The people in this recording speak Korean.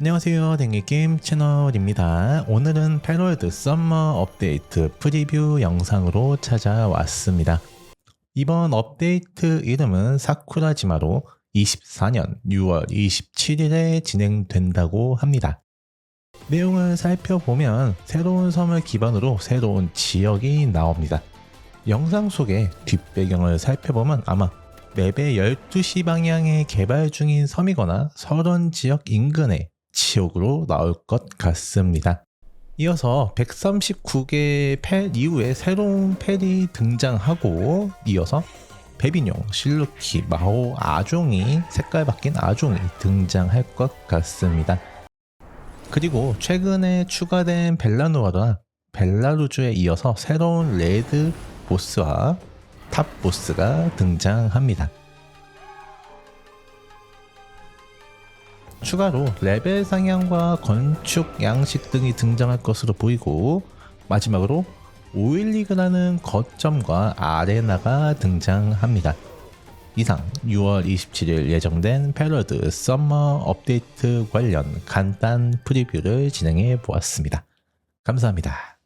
안녕하세요 댕기게임 채널입니다. 오늘은 패럴드 썸머 업데이트 프리뷰 영상으로 찾아왔습니다. 이번 업데이트 이름은 사쿠라지마로 24년 6월 27일에 진행된다고 합니다. 내용을 살펴보면 새로운 섬을 기반으로 새로운 지역이 나옵니다. 영상 속의 뒷배경을 살펴보면 아마 맵의 12시 방향에 개발 중인 섬이거나 서론 지역 인근의 지역으로 나올 것 같습니다. 이어서 139개의 펠 이후에 새로운 펠이 등장하고 이어서 베비뇽, 실루키, 마호, 아종이 색깔 바뀐 아종이 등장할 것 같습니다. 그리고 최근에 추가된 벨라누아라 벨라루즈에 이어서 새로운 레드 보스와 탑 보스가 등장합니다. 추가로 레벨 상향과 건축 양식 등이 등장할 것으로 보이고 마지막으로 오일리그라는 거점과 아레나가 등장합니다. 이상 6월 27일 예정된 패러드 썸머 업데이트 관련 간단 프리뷰를 진행해 보았습니다. 감사합니다.